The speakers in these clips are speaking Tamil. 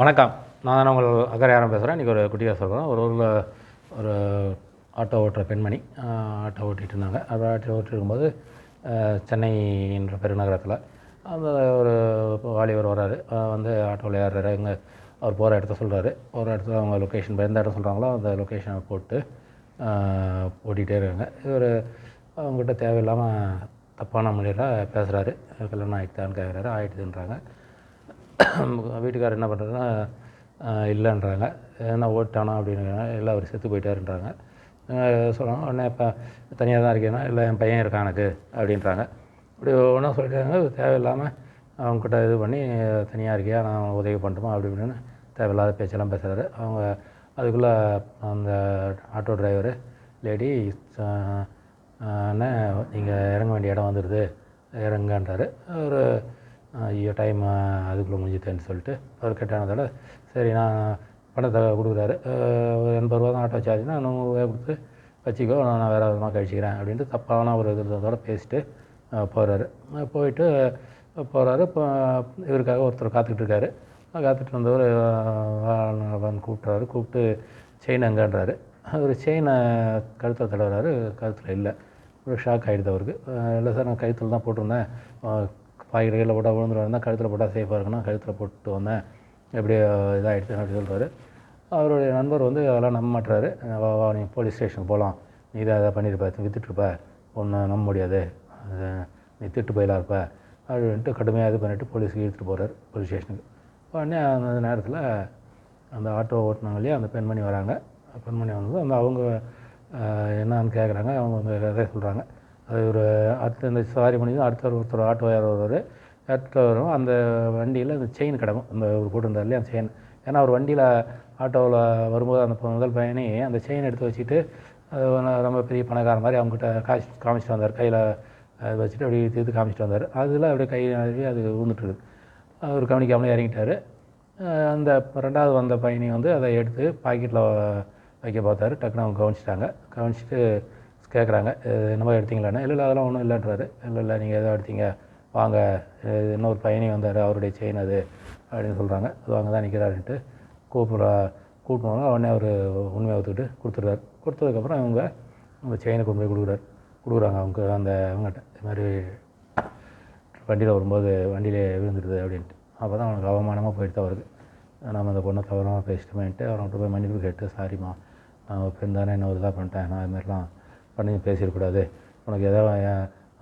வணக்கம். நான் தானே உங்கள் அக்கறையாரம் பேசுகிறேன் இன்றைக்கி ஒரு குட்டியாக சொல்கிறேன் ஒரு ஊரில் ஒரு ஆட்டோ ஓட்டுற பெண்மணி ஆட்டோ ஓட்டிகிட்டு இருந்தாங்க. அப்போ ஆட்டோ ஓட்டிட்டு இருக்கும்போது சென்னை என்ற பெருநகரத்தில் அந்த ஒரு வாலிபர் வராரு வந்து ஆட்டோவில் ஏறுறாரு. இங்கே அவர் போகிற இடத்த சொல்கிறாரு போகிற இடத்துல அவங்க லொக்கேஷன் எந்த இடம் சொல்கிறாங்களோ அந்த லொக்கேஷனை போட்டு ஓட்டிகிட்டே இருக்காங்க. இவர் அவங்ககிட்ட தேவையில்லாமல் தப்பான மொழியில் பேசுகிறாரு கல்யாணம் ஆகிட்டான்னு கேட்குறாரு ஆகிட்டுதுன்றாங்க வீட்டுக்காரர் என்ன பண்ணுறதுன்னா இல்லைன்றாங்க. என்ன ஓட்டானா அப்படின்னு இல்லை அவர் செத்து போயிட்டாருன்றாங்க. சொல்கிறாங்க உடனே இப்போ தனியாக தான் இருக்கேன்னா இல்லை என் பையன் இருக்கான் எனக்கு அப்படின்றாங்க. இப்படி ஒன்றா சொல்லிட்டாங்க தேவையில்லாமல் அவங்ககிட்ட இது பண்ணி தனியாக இருக்கியா? நான் உதவி பண்ணட்டுமா அப்படி இப்படின்னு தேவையில்லாத பேச்செல்லாம் பேசுகிறாரு அவங்க அதுக்குள்ளே அந்த ஆட்டோ டிரைவரு லேடி அண்ணன் நீங்கள் இறங்க வேண்டிய இடம் வந்துடுது இறங்கன்றாரு ஒரு ஐயோ டைம் அதுக்குள்ளே முடிஞ்சுட்டேன்னு சொல்லிட்டு அவர் கட்டானதோட சரி நான் பணத்தை கொடுக்குறாரு. ஒரு எண்பது ரூபா தான் ஆட்டோ சார்ஜ்னா நூறுரூவா கொடுத்து வச்சுக்கோ நான் வேறு விதமாக கழிச்சிக்கிறேன் அப்படின்ட்டு தப்பான ஒரு இதோட பேசிட்டு போகிறாரு போயிட்டு போகிறாரு இப்போ இவருக்காக ஒருத்தர் காத்துக்கிட்டு இருக்காரு. காத்துட்டு இருந்தவர் வந்து கூப்பிட்றாரு கூப்பிட்டு செயின் எங்கன்றாரு அவர் செயினை கழுத்தில் தடவுறாரு. கழுத்தில் இல்லை. ஒரு ஷாக் ஆகிடுது அவருக்கு. இல்லை சார் நான் கழுத்தில் தான் போட்டிருந்தேன். பாக்கெட் கையில் போட்டால் விழுந்துருவாருன்னா கழுத்தில் போட்டால் சேஃபாக இருக்குன்னா கழுத்தில் போட்டு வந்தேன் எப்படி இதாகிடுச்சு அப்படி சொல்கிறாரு அவருடைய நண்பர் வந்து அதெல்லாம் நம்ப மாட்டுறாரு வா வா நீ போலீஸ் ஸ்டேஷனுக்கு போகலாம் நீ இதை அதை பண்ணியிருப்ப விற்றுட்ருப்ப ஒன்று நம்ப முடியாது. நீ திட்டு போயிலாம் இருப்ப. அப்படின்ட்டு கடுமையாக இது பண்ணிவிட்டு போலீஸுக்கு இழுத்துட்டு போகிறார் போலீஸ் ஸ்டேஷனுக்கு உடனே அந்த நேரத்தில் அந்த ஆட்டோ ஓட்டினாங்க இல்லையா அந்த பெண்மணி வராங்க. பெண்மணி வந்து அந்த அவங்க என்னான்னு என்னன்னு கேட்குறாங்க அவங்க வந்து கதை சொல்கிறாங்க அது ஒரு அடுத்த இந்த சவாரி பண்ணி அடுத்த ஒருத்தர் ஆட்டோ யார் வருவார். ஆட்டோ வரும் அந்த வண்டியில் அந்த செயின் கிடக்கும். அந்த ஒரு போட்டிருந்தார் இல்லையா அந்த செயின் ஏன்னா அவர் வண்டியில் ஆட்டோவில் வரும்போது அந்த முதல் பயணி அந்த செயின் எடுத்து வச்சுட்டு அது ரொம்ப பெரிய பணக்கார மாதிரி அவங்ககிட்ட காசு காமிச்சிட்டு வந்தார். கையில் வச்சுட்டு அப்படியே தீர்த்து காமிச்சிட்டு வந்தார். அதில் அப்படியே கை நிறைய அது விழுந்துட்டுருக்குது அவர் கவனிக்காமலே இறங்கிட்டார். அந்த ரெண்டாவது வந்த பயணி வந்து அதை எடுத்து பாக்கெட்டில் வைக்க பார்த்தாரு. டக்குன்னு அவங்க கவனிச்சிட்டாங்க. கவனிச்சிட்டு கேட்குறாங்க என்னமோ எடுத்தீங்களான்னு இல்லை இல்லை அதெல்லாம் ஒன்றும் இல்லைன்றாரு. இல்லை இல்லை நீங்கள் எதோ எடுத்தீங்க. வாங்க. இன்னொரு பயணி வந்தார். அவருடைய செயின் அது அப்படின்னு சொல்கிறாங்க அது வாங்க தான் நிற்கிறாருன்ட்டு கூப்பிட்ற கூப்பிடுவாங்க. உடனே அவர் உண்மையை ஒத்துக்கிட்டு கொடுத்துருவார் கொடுத்ததுக்கப்புறம் அவங்க அந்த செயினை கொண்டு போய் கொடுக்குறாரு. கொடுக்குறாங்க. அவங்க அந்த அவங்ககிட்ட இது மாதிரி வண்டியில் வரும்போது வண்டியிலே விழுந்துடுது அப்படின்ட்டு. அப்போ தான் அவனுக்கு அவமானமாக போயிட்டு அவருக்கு. நம்ம அந்த பொண்ணை தவறாமல் பேசிட்டோமேன்ட்டு அவன்கிட்ட போய் மன்னிப்பு கேட்டு சாரிம்மா. நான் பெண் தானே. என்ன ஒரு இதாக பண்ணிட்டேன். நான் இது மாதிரிலாம் பண்ணி பேசிடக்கூடாது. உனக்கு ஏதாவது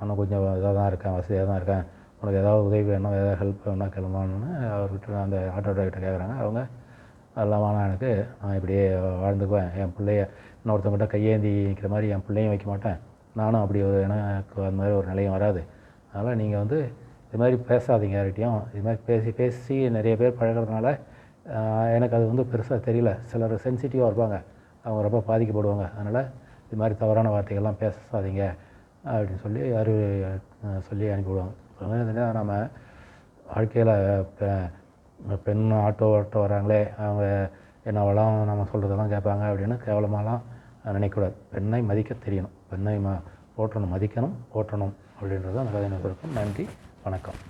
ஆனால் கொஞ்சம் இதாக தான் இருக்கேன் வசதியாக தான் இருக்கேன். உனக்கு ஏதாவது உதவி வேணும் ஏதாவது ஹெல்ப் வேணும்னா கிளம்பணும்னு அவர்கிட்ட அந்த ஆட்டோ டிரைவர்கிட்ட கேட்குறாங்க அவங்க அதெல்லாம் ஆனால் எனக்கு. நான் இப்படியே வாழ்ந்துக்குவேன். என் பிள்ளைய இன்னொருத்தவங்கிட்ட கையேந்தி நிற்கிற மாதிரி என் பிள்ளையும் வைக்க மாட்டேன். நானும் அப்படி ஒரு எனக்கு அந்த மாதிரி ஒரு நிலையும் வராது. அதனால் நீங்கள் வந்து இது மாதிரி பேசாதீங்க யார்கிட்டையும். இது மாதிரி பேசி பேசி நிறைய பேர் பழகுறதுனால எனக்கு அது வந்து பெருசாக தெரியல. சிலர் சென்சிட்டிவாக இருப்பாங்க. அவங்க ரொம்ப பாதிக்கப்படுவாங்க. அதனால் இது மாதிரி தவறான வார்த்தைகள்லாம் பேசாதீங்க அப்படின்னு சொல்லி அறிவு சொல்லி அனுப்பிவிடுவாங்க. நம்ம வாழ்க்கையில் பெண் ஆட்டோ ஓட்ட வராங்களே அவங்க என்னவெல்லாம் நம்ம சொல்கிறதெல்லாம் கேட்பாங்க அப்படின்னு கேவலமாலாம் நினைக்கக்கூடாது. பெண்ணை மதிக்க தெரியணும். பெண்ணை ம ஓட்டணும் மதிக்கணும் ஓட்டணும் அப்படின்றது அந்த கதை இருக்கும் நன்றி வணக்கம்.